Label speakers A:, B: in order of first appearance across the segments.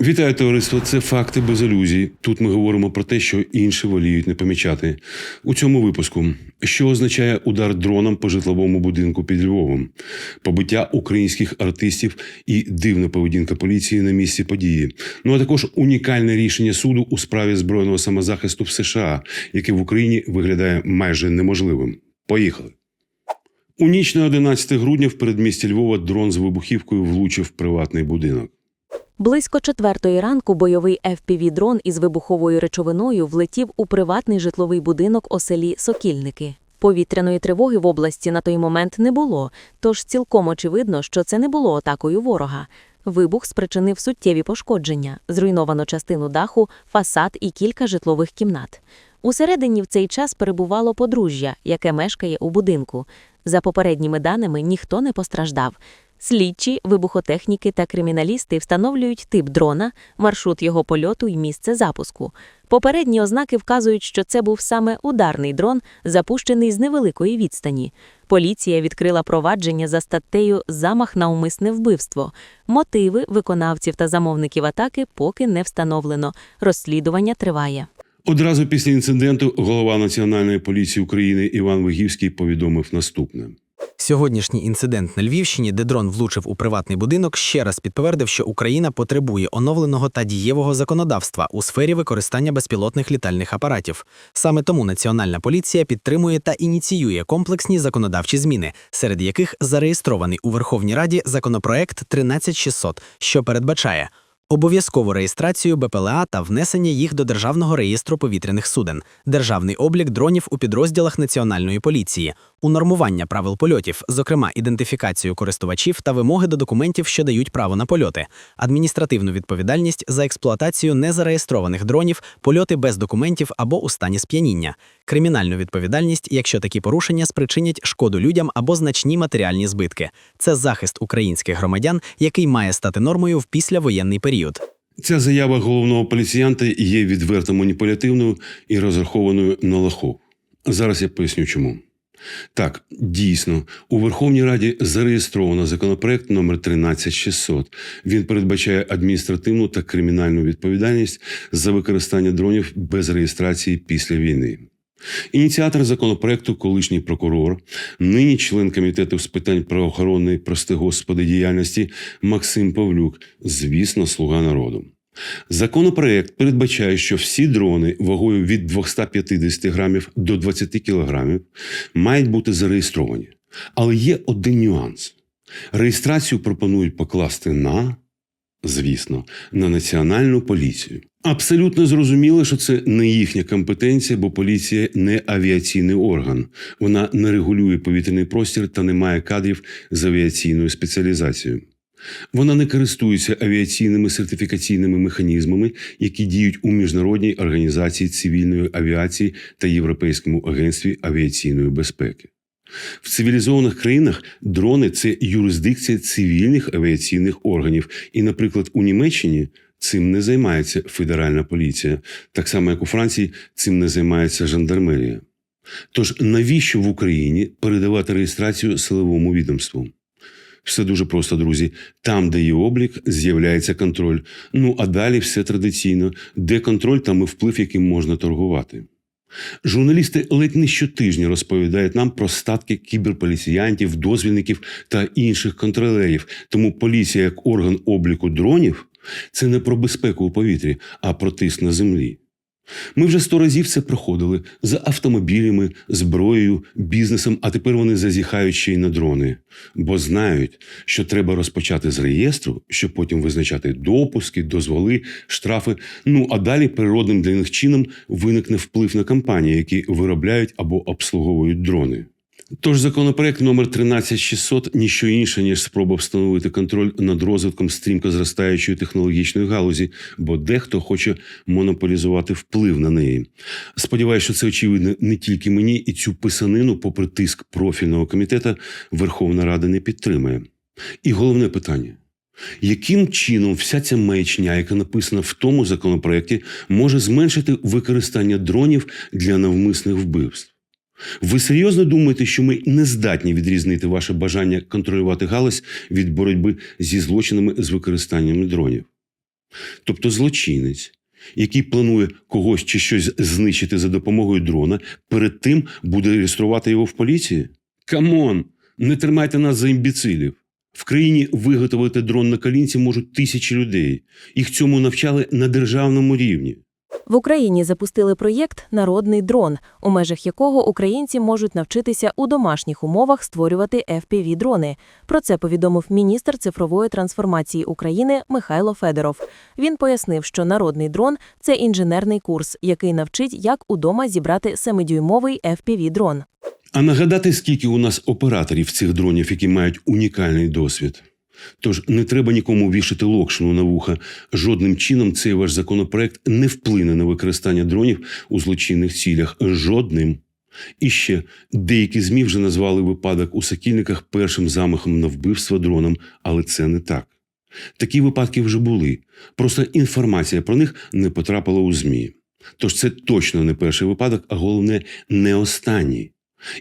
A: Вітаю товариство. Це факти без ілюзій. Тут ми говоримо про те, що інші воліють не помічати. У цьому випуску, що означає удар дроном по житловому будинку під Львовом, побиття українських артистів і дивна поведінка поліції на місці події. Ну а також унікальне рішення суду у справі збройного самозахисту в США, яке в Україні виглядає майже неможливим. Поїхали. У ніч на 11 грудня в передмісті Львова дрон з вибухівкою влучив приватний будинок.
B: Близько четвертої ранку бойовий FPV-дрон із вибуховою речовиною влетів у приватний житловий будинок у селі Сокільники. Повітряної тривоги в області на той момент не було, тож цілком очевидно, що це не було атакою ворога. Вибух спричинив суттєві пошкодження, зруйновано частину даху, фасад і кілька житлових кімнат. Усередині в цей час перебувало подружжя, яке мешкає у будинку. За попередніми даними, ніхто не постраждав. Слідчі, вибухотехніки та криміналісти встановлюють тип дрона, маршрут його польоту і місце запуску. Попередні ознаки вказують, що це був саме ударний дрон, запущений з невеликої відстані. Поліція відкрила провадження за статтею Замах на умисне вбивство. Мотиви виконавців та замовників атаки поки не встановлено. Розслідування триває.
A: Одразу після інциденту голова Національної поліції України Іван Вигівський повідомив наступне.
C: Сьогоднішній інцидент на Львівщині, де дрон влучив у приватний будинок, ще раз підтвердив, що Україна потребує оновленого та дієвого законодавства у сфері використання безпілотних літальних апаратів. Саме тому Національна поліція підтримує та ініціює комплексні законодавчі зміни, серед яких зареєстрований у Верховній Раді законопроект 13600, що передбачає. Обов'язкову реєстрацію БПЛА та внесення їх до Державного реєстру повітряних суден, державний облік дронів у підрозділах Національної поліції, унормування правил польотів, зокрема ідентифікацію користувачів та вимоги до документів, що дають право на польоти, адміністративну відповідальність за експлуатацію незареєстрованих дронів, польоти без документів або у стані сп'яніння, кримінальну відповідальність, якщо такі порушення спричинять шкоду людям або значні матеріальні збитки. Це захист українських громадян, який має стати нормою в післявоєнний період.
A: Ця заява головного поліціянта є відверто маніпулятивною і розрахованою на лохов. Зараз я поясню чому. Так, дійсно, у Верховній Раді зареєстровано законопроект номер 13600. Він передбачає адміністративну та кримінальну відповідальність за використання дронів без реєстрації після війни. Ініціатор законопроекту, колишній прокурор, нині член комітету з питань правоохоронної, прости господи, діяльності Максим Павлюк, звісно, слуга народу. Законопроект передбачає, що всі дрони вагою від 250 грамів до 20 кілограмів мають бути зареєстровані. Але є один нюанс: реєстрацію пропонують покласти на, звісно, на національну поліцію. Абсолютно зрозуміло, що це не їхня компетенція, бо поліція не авіаційний орган. Вона не регулює повітряний простір та не має кадрів з авіаційною спеціалізацією. Вона не користується авіаційними сертифікаційними механізмами, які діють у міжнародній організації цивільної авіації та Європейському агентстві авіаційної безпеки. В цивілізованих країнах дрони це юрисдикція цивільних авіаційних органів, і, наприклад, у Німеччині цим не займається федеральна поліція, так само як у Франції цим не займається жандармерія. Тож навіщо в Україні передавати реєстрацію силовому відомству? Все дуже просто, друзі. Там, де є облік, з'являється контроль. Ну а далі все традиційно. Де контроль, там і вплив, яким можна торгувати. Журналісти ледь не щотижня розповідають нам про статки кіберполіціянтів, дозвільників та інших контролерів. Тому поліція, як орган обліку дронів, це не про безпеку у повітрі, а про тиск на землі. Ми вже сто разів це проходили за автомобілями, зброєю, бізнесом, а тепер вони зазіхають ще й на дрони, бо знають, що треба розпочати з реєстру, щоб потім визначати допуски, дозволи, штрафи. Ну а далі природним для них чином виникне вплив на компанії, які виробляють або обслуговують дрони. Тож законопроект номер 13600 – ніщо інше, ніж спроба встановити контроль над розвитком стрімко зростаючої технологічної галузі, бо дехто хоче монополізувати вплив на неї. Сподіваюся, що це очевидно не тільки мені, і цю писанину, попри тиск профільного комітету, Верховна Рада не підтримує. І головне питання. Яким чином вся ця маячня, яка написана в тому законопроекті, може зменшити використання дронів для навмисних вбивств? Ви серйозно думаєте, що ми не здатні відрізнити ваше бажання контролювати галузь від боротьби зі злочинами з використанням дронів? Тобто злочинець, який планує когось чи щось знищити за допомогою дрона, перед тим буде реєструвати його в поліції? Камон! Не тримайте нас за імбіцилів. В країні виготовити дрон на колінці можуть тисячі людей. Їх цьому навчали на державному рівні.
B: В Україні запустили проєкт Народний дрон, у межах якого українці можуть навчитися у домашніх умовах створювати fpv дрони. Про це повідомив міністр цифрової трансформації України Михайло Федоров. Він пояснив, що народний дрон це інженерний курс, який навчить, як удома зібрати семидюймовий fpv дрон.
A: А нагадати, скільки у нас операторів цих дронів, які мають унікальний досвід. Тож не треба нікому вішати локшину на вуха. Жодним чином цей ваш законопроект не вплине на використання дронів у злочинних цілях. Жодним. І ще деякі ЗМІ вже назвали випадок у сокільниках першим замахом на вбивство дроном, але це не так. Такі випадки вже були. Просто інформація про них не потрапила у ЗМІ. Тож це точно не перший випадок, а головне, не останній.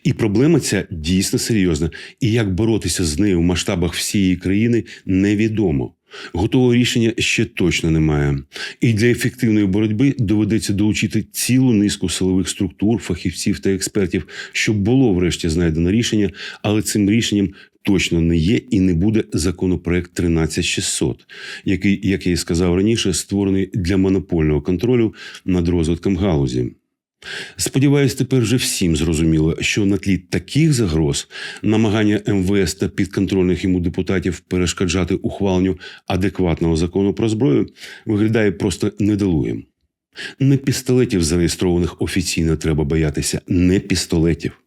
A: І проблема ця дійсно серйозна, і як боротися з нею в масштабах всієї країни невідомо. Готового рішення ще точно немає. І для ефективної боротьби доведеться долучити цілу низку силових структур, фахівців та експертів, щоб було врешті знайдено рішення, але цим рішенням точно не є і не буде законопроект 13600, який, як я і сказав раніше, створений для монопольного контролю над розвитком галузі. Сподіваюсь, тепер вже всім зрозуміло, що на тлі таких загроз намагання МВС та підконтрольних йому депутатів перешкоджати ухваленню адекватного закону про зброю виглядає просто недолугим. Не пістолетів, зареєстрованих офіційно, треба боятися, не пістолетів.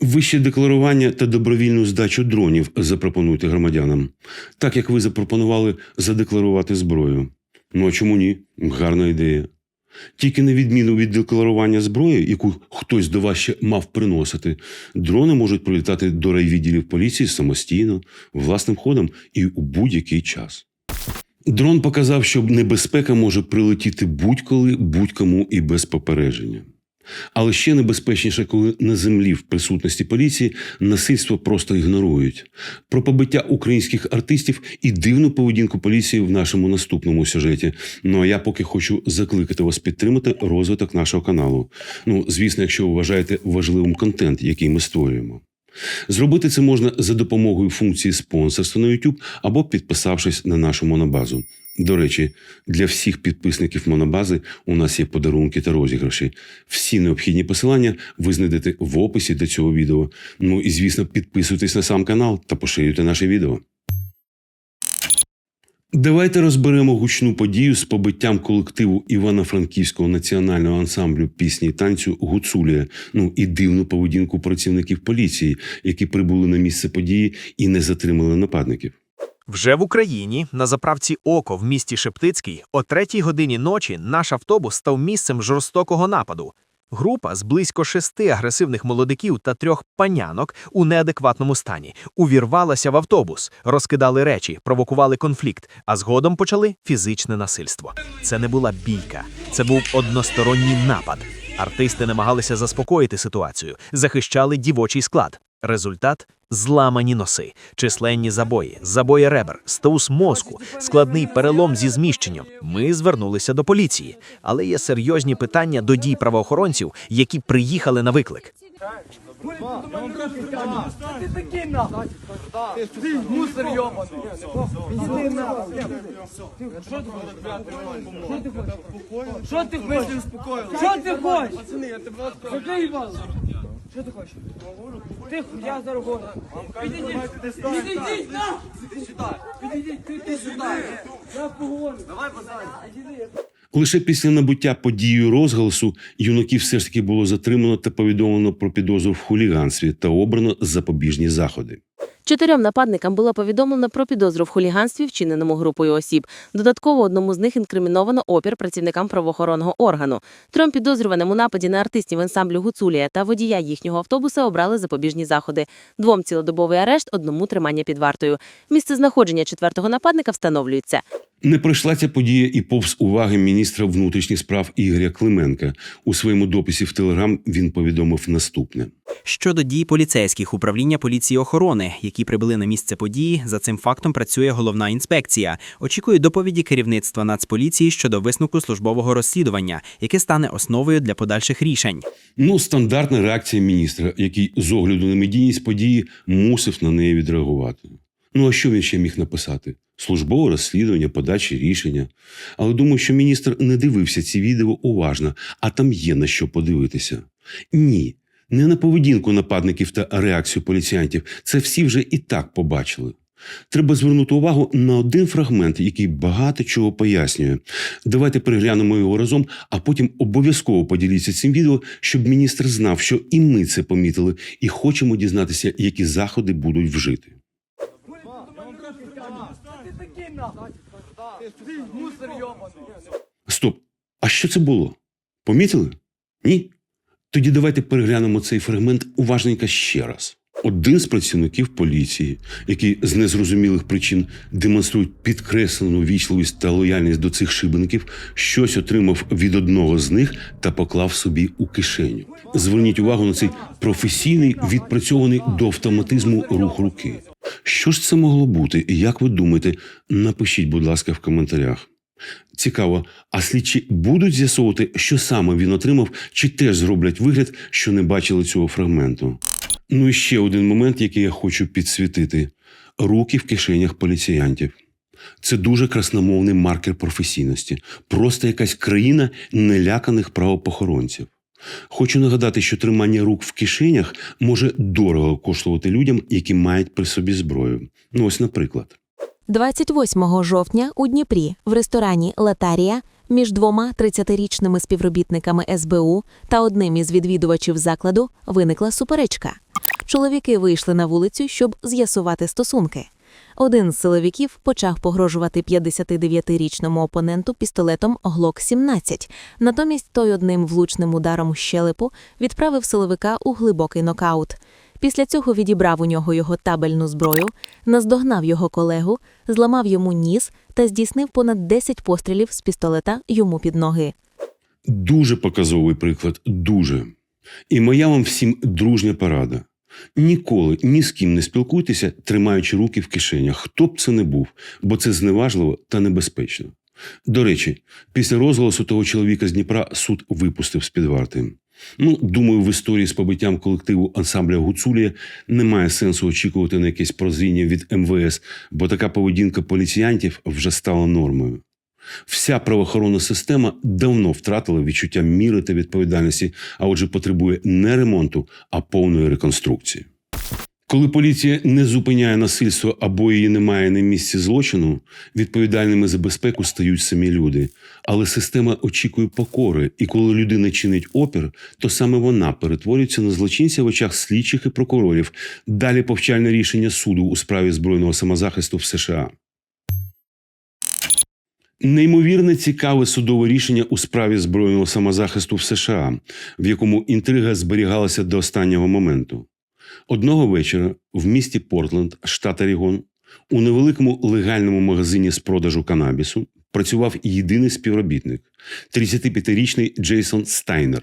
A: Вище декларування та добровільну здачу дронів запропонуйте громадянам, так як ви запропонували задекларувати зброю. Ну а чому ні? Гарна ідея. Тільки на відміну від декларування зброї, яку хтось до вас ще мав приносити, дрони можуть прилітати до райвідділів поліції самостійно, власним ходом і у будь-який час. Дрон показав, що небезпека може прилетіти будь-коли, будь-кому і без попередження. Але ще небезпечніше, коли на землі в присутності поліції насильство просто ігнорують. Про побиття українських артистів і дивну поведінку поліції в нашому наступному сюжеті. Ну а я поки хочу закликати вас підтримати розвиток нашого каналу. Ну, звісно, якщо ви вважаєте важливим контент, який ми створюємо. Зробити це можна за допомогою функції спонсорства на YouTube або підписавшись на нашу монобазу. До речі, для всіх підписників монобази у нас є подарунки та розіграші. Всі необхідні посилання ви знайдете в описі до цього відео. Ну і звісно, підписуйтесь на сам канал та поширюйте наше відео. Давайте розберемо гучну подію з побиттям колективу Івано-Франківського національного ансамблю пісні і танцю Гуцулія. Ну і дивну поведінку працівників поліції, які прибули на місце події і не затримали нападників.
D: Вже в Україні на заправці Око в місті Шептицький о третій годині ночі наш автобус став місцем жорстокого нападу. Група з близько шести агресивних молодиків та трьох панянок у неадекватному стані увірвалася в автобус, розкидали речі, провокували конфлікт, а згодом почали фізичне насильство. Це не була бійка, це був односторонній напад. Артисти намагалися заспокоїти ситуацію, захищали дівочий склад. Результат зламані носи, численні забої, забої ребер, стаус мозку, складний перелом зі зміщенням. Ми звернулися до поліції, але є серйозні питання до дій правоохоронців, які приїхали на виклик.
E: Що ти хочеш? Що ти хочеш? Що ти хочеш? Що ти хочеш? Тихо, я за говорю. Підійдіть! Підійдіть нахуй! Підійдіть, ти ти сюди! Я поговорю! Давай
A: Лише після набуття подією розголосу юнаків все ж таки було затримано та повідомлено про підозру в хуліганстві та обрано запобіжні заходи.
B: Чотирьом нападникам було повідомлено про підозру в хуліганстві, вчиненому групою осіб. Додатково одному з них інкриміновано опір працівникам правоохоронного органу. Трьом підозрюваним у нападі на артистів ансамблю Гуцулія та водія їхнього автобуса обрали запобіжні заходи. Двом цілодобовий арешт, одному тримання під вартою. Місце знаходження четвертого нападника встановлюється.
A: Не пройшла ця подія і повз уваги міністра внутрішніх справ Ігоря Клименка. У своєму дописі в Телеграм він повідомив наступне.
F: Щодо дій поліцейських управління поліції охорони, які прибули на місце події, за цим фактом працює головна інспекція. Очікую доповіді керівництва Нацполіції щодо висновку службового розслідування, яке стане основою для подальших рішень.
A: Ну, стандартна реакція міністра, який з огляду на медійність події мусив на неї відреагувати. Ну а що він ще міг написати? Службове розслідування, подачі рішення. Але думаю, що міністр не дивився ці відео уважно, а там є на що подивитися. Ні, не на поведінку нападників та реакцію поліціянтів. Це всі вже і так побачили. Треба звернути увагу на один фрагмент, який багато чого пояснює. Давайте переглянемо його разом, а потім обов'язково поділіться цим відео, щоб міністр знав, що і ми це помітили, і хочемо дізнатися, які заходи будуть вжити. Стоп! А що це було? Помітили? Ні? Тоді давайте переглянемо цей фрагмент уважненько ще раз. Один з працівників поліції, які з незрозумілих причин демонструють підкреслену вічливість та лояльність до цих шибеників, щось отримав від одного з них та поклав собі у кишеню. Зверніть увагу на цей професійний, відпрацьований до автоматизму рух руки. Що ж це могло бути? Як ви думаєте? Напишіть, будь ласка, в коментарях. Цікаво, а слідчі будуть з'ясовувати, що саме він отримав, чи теж зроблять вигляд, що не бачили цього фрагменту. Ну і ще один момент, який я хочу підсвітити: руки в кишенях поліціянтів. Це дуже красномовний маркер професійності, просто якась країна неляканих правопохоронців. Хочу нагадати, що тримання рук в кишенях може дорого коштувати людям, які мають при собі зброю. Ну, ось, наприклад.
B: 28 жовтня у Дніпрі в ресторані Латарія між двома 30-річними співробітниками СБУ та одним із відвідувачів закладу виникла суперечка. Чоловіки вийшли на вулицю, щоб з'ясувати стосунки. Один з силовиків почав погрожувати 59-річному опоненту пістолетом Глок 17 Натомість той одним влучним ударом щелепу відправив силовика у глибокий нокаут. Після цього відібрав у нього його табельну зброю, наздогнав його колегу, зламав йому ніс та здійснив понад 10 пострілів з пістолета йому під ноги.
A: Дуже показовий приклад, дуже. І моя вам всім дружня порада. Ніколи ні з ким не спілкуйтеся, тримаючи руки в кишенях, хто б це не був, бо це зневажливо та небезпечно. До речі, після розголосу того чоловіка з Дніпра суд випустив з-під варти. Ну, думаю, в історії з побиттям колективу ансамбля Гуцулія немає сенсу очікувати на якесь прозріння від МВС, бо така поведінка поліціянтів вже стала нормою. Вся правоохоронна система давно втратила відчуття міри та відповідальності, а отже, потребує не ремонту, а повної реконструкції. Коли поліція не зупиняє насильство або її немає на місці злочину, відповідальними за безпеку стають самі люди. Але система очікує покори, і коли людина чинить опір, то саме вона перетворюється на злочинця в очах слідчих і прокурорів. Далі повчальне рішення суду у справі збройного самозахисту в США. Неймовірне цікаве судове рішення у справі збройного самозахисту в США, в якому інтрига зберігалася до останнього моменту. Одного вечора в місті Портленд, штат Орігон, у невеликому легальному магазині з продажу канабісу працював єдиний співробітник 35-річний Джейсон Стайнер.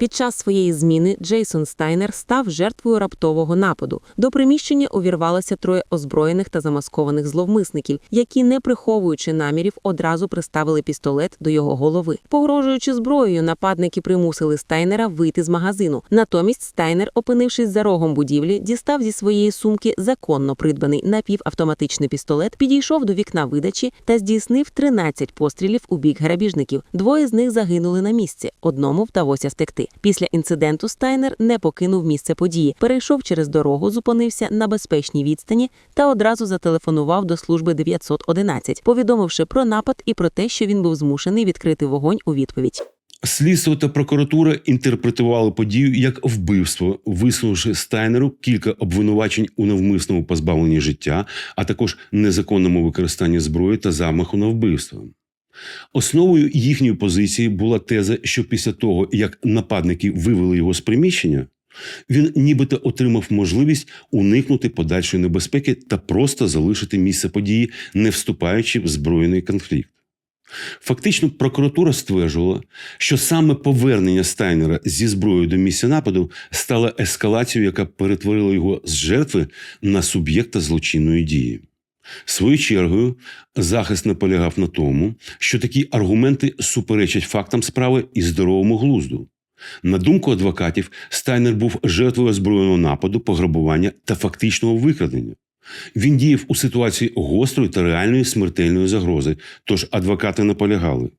B: Під час своєї зміни Джейсон Стайнер став жертвою раптового нападу. До приміщення увірвалося троє озброєних та замаскованих зловмисників, які, не приховуючи намірів, одразу приставили пістолет до його голови. Погрожуючи зброєю, нападники примусили Стайнера вийти з магазину. Натомість Стайнер, опинившись за рогом будівлі, дістав зі своєї сумки законно придбаний напівавтоматичний пістолет, підійшов до вікна видачі та здійснив 13 пострілів у бік грабіжників. Двоє з них загинули на місці. Одному вдалося втекти. Після інциденту Стайнер не покинув місце події, перейшов через дорогу, зупинився на безпечній відстані та одразу зателефонував до служби 911, повідомивши про напад і про те, що він був змушений відкрити вогонь у відповідь.
A: Слідство та прокуратура інтерпретували подію як вбивство, висунувши Стайнеру кілька обвинувачень у навмисному позбавленні життя, а також незаконному використанні зброї та замаху на вбивство. Основою їхньої позиції була теза, що після того, як нападники вивели його з приміщення, Він нібито отримав можливість уникнути подальшої небезпеки та просто залишити місце події, не вступаючи в збройний конфлікт. Фактично, прокуратура стверджувала, що саме повернення Стайнера зі зброєю до місця нападу стало ескалацією, яка перетворила його з жертви на суб'єкта злочинної дії. Своєю чергою, захист наполягав на тому, що такі аргументи суперечать фактам справи і здоровому глузду. На думку адвокатів, Стайнер був жертвою озброєного нападу, пограбування та фактичного викрадення. Він діяв у ситуації гострої та реальної смертельної загрози, тож адвокати наполягали.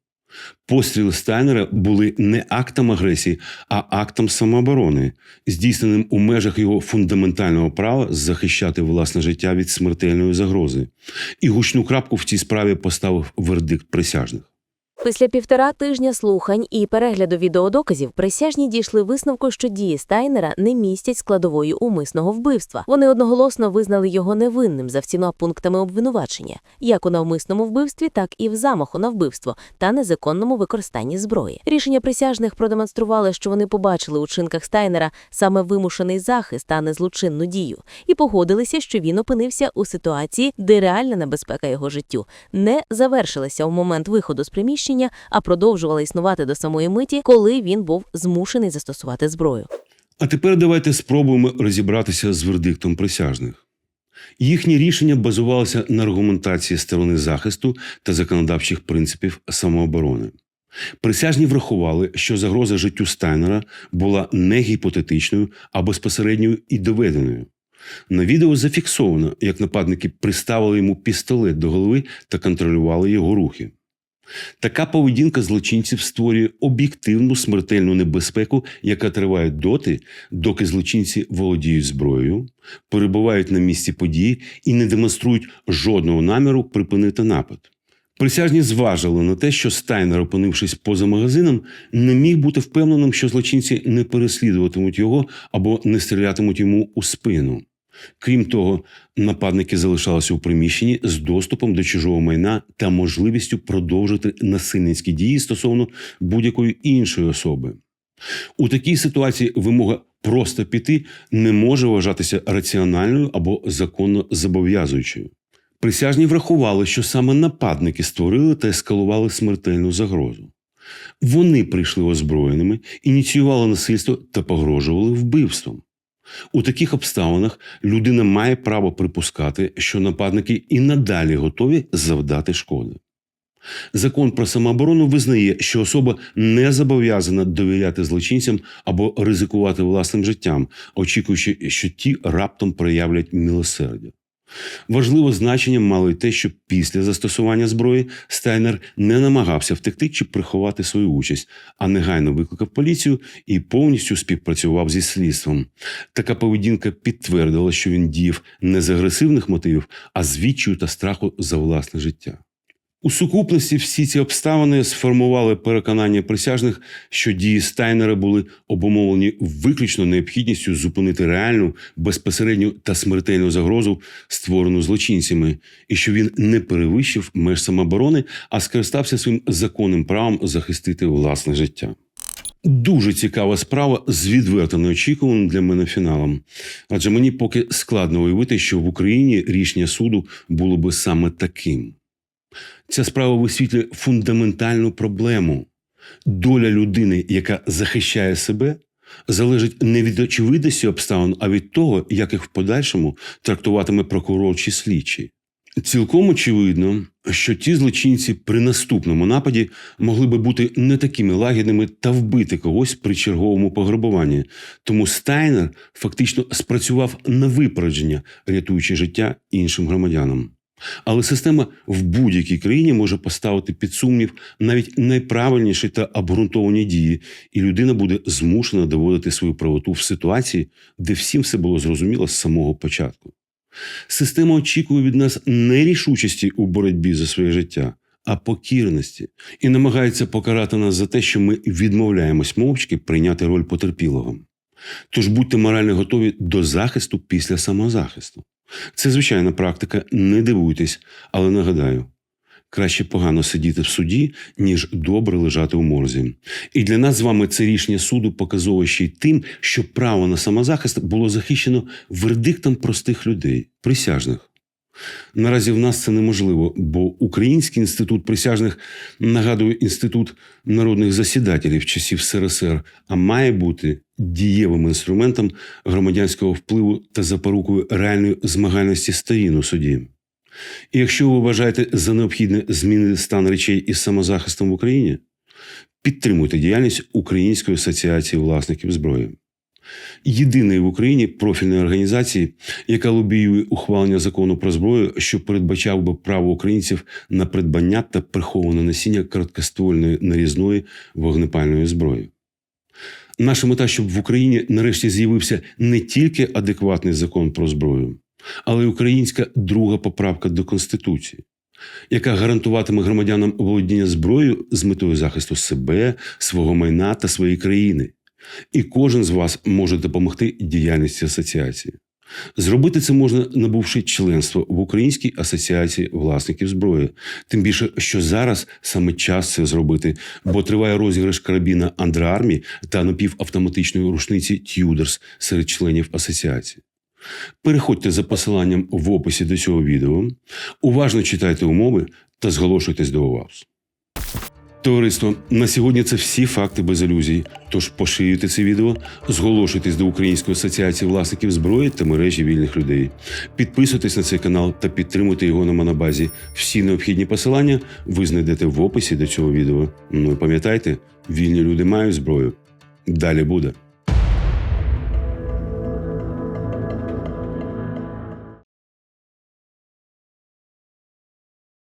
A: Постріли Стайнера були не актом агресії, а актом самооборони, здійсненим у межах його фундаментального права захищати власне життя від смертельної загрози. І гучну крапку в цій справі поставив вердикт присяжних.
B: Після півтора тижня слухань і перегляду відеодоказів присяжні дійшли висновку, що дії Стайнера не містять складової умисного вбивства. Вони одноголосно визнали його невинним за всіма пунктами обвинувачення, як у навмисному вбивстві, так і в замаху на вбивство та незаконному використанні зброї. Рішення присяжних продемонстрували, що вони побачили у чинках Стайнера саме вимушений захист, а не злочинну дію, і погодилися, що він опинився у ситуації, де реальна небезпека його життю не завершилася у момент виходу з приміщення, а продовжувала існувати до самої миті, коли він був змушений застосувати зброю.
A: А тепер давайте спробуємо розібратися з вердиктом присяжних. Їхнє рішення базувалося на аргументації сторони захисту та законодавчих принципів самооборони. Присяжні врахували, що загроза життю Стайнера була не гіпотетичною, а безпосередньою і доведеною. На відео зафіксовано, як нападники приставили йому пістолет до голови та контролювали його рухи. Така поведінка злочинців створює об'єктивну смертельну небезпеку, яка триває доти, доки злочинці володіють зброєю, перебувають на місці події і не демонструють жодного наміру припинити напад. Присяжні зважили на те, що Стайнер, опинившись поза магазином, не міг бути впевненим, що злочинці не переслідуватимуть його або не стрілятимуть йому у спину. Крім того, нападники залишалися у приміщенні з доступом до чужого майна та можливістю продовжити насильницькі дії стосовно будь-якої іншої особи. У такій ситуації вимога просто піти не може вважатися раціональною або законно зобов'язуючою. Присяжні врахували, що саме нападники створили та ескалували смертельну загрозу. Вони прийшли озброєними, ініціювали насильство та погрожували вбивством. У таких обставинах людина має право припускати, що нападники і надалі готові завдати шкоди. Закон про самооборону визнає, що особа не зобов'язана довіряти злочинцям або ризикувати власним життям, очікуючи, що ті раптом проявлять милосердя. Важливе значення мало й те, що після застосування зброї Стайнер не намагався втекти чи приховати свою участь, а негайно викликав поліцію і повністю співпрацював зі слідством. Така поведінка підтвердила, що він діяв не з агресивних мотивів, а з відчаю та страху за власне життя. У сукупності всі ці обставини сформували переконання присяжних, що дії Стайнера були обумовлені виключно необхідністю зупинити реальну, безпосередню та смертельну загрозу, створену злочинцями, і що він не перевищив меж самооборони, а скористався своїм законним правом захистити власне життя. Дуже цікава справа з відверто неочікуваним для мене фіналом. Адже мені поки складно уявити, що в Україні рішення суду було би саме таким. Ця справа висвітлює фундаментальну проблему. Доля людини, яка захищає себе, залежить не від очевидності обставин, а від того, як їх в подальшому трактуватиме прокурор чи слідчий. Цілком очевидно, що ті злочинці при наступному нападі могли би бути не такими лагідними та вбити когось при черговому пограбуванні. Тому Стайнер фактично спрацював на випередження, рятуючи життя іншим громадянам. Але система в будь-якій країні може поставити під сумнів навіть найправильніші та обґрунтовані дії, і людина буде змушена доводити свою правоту в ситуації, де всім все було зрозуміло з самого початку. Система очікує від нас не рішучості у боротьбі за своє життя, а покірності, і намагається покарати нас за те, що ми відмовляємось мовчки прийняти роль потерпілого. Тож будьте морально готові до захисту після самозахисту. Це звичайна практика, не дивуйтесь, але нагадаю: краще погано сидіти в суді, ніж добре лежати у морзі. І для нас з вами це рішення суду показово ще й тим, що право на самозахист було захищено вердиктом простих людей, присяжних. Наразі в нас це неможливо, бо Український інститут присяжних нагадує інститут народних засідателів часів СРСР, а має бути дієвим інструментом громадянського впливу та запорукою реальної змагальності сторін у суді. І якщо ви вважаєте за необхідне змінити стан речей із самозахистом в Україні, підтримуйте діяльність Української асоціації власників зброї. Єдиної в Україні профільної організації, яка лобіює ухвалення закону про зброю, що передбачав би право українців на придбання та приховане носіння короткоствольної нарізної вогнепальної зброї. Наша мета, щоб в Україні нарешті з'явився не тільки адекватний закон про зброю, але й українська друга поправка до Конституції, яка гарантуватиме громадянам володіння зброєю з метою захисту себе, свого майна та своєї країни. І кожен з вас може допомогти діяльності асоціації. Зробити це можна, набувши членство в Українській асоціації власників зброї. Тим більше, що зараз саме час це зробити, бо триває розіграш карабіна Андреармі та напівавтоматичної рушниці Тюдерс серед членів асоціації. Переходьте за посиланням в описі до цього відео, уважно читайте умови та зголошуйтесь до УВАВС. Товариство, на сьогодні це всі факти без ілюзій. Тож поширюйте це відео, зголошуйтесь до Української асоціації власників зброї та мережі вільних людей. Підписуйтесь на цей канал та підтримуйте його на монобазі. Всі необхідні посилання ви знайдете в описі до цього відео. Ну і пам'ятайте, вільні люди мають зброю. Далі буде.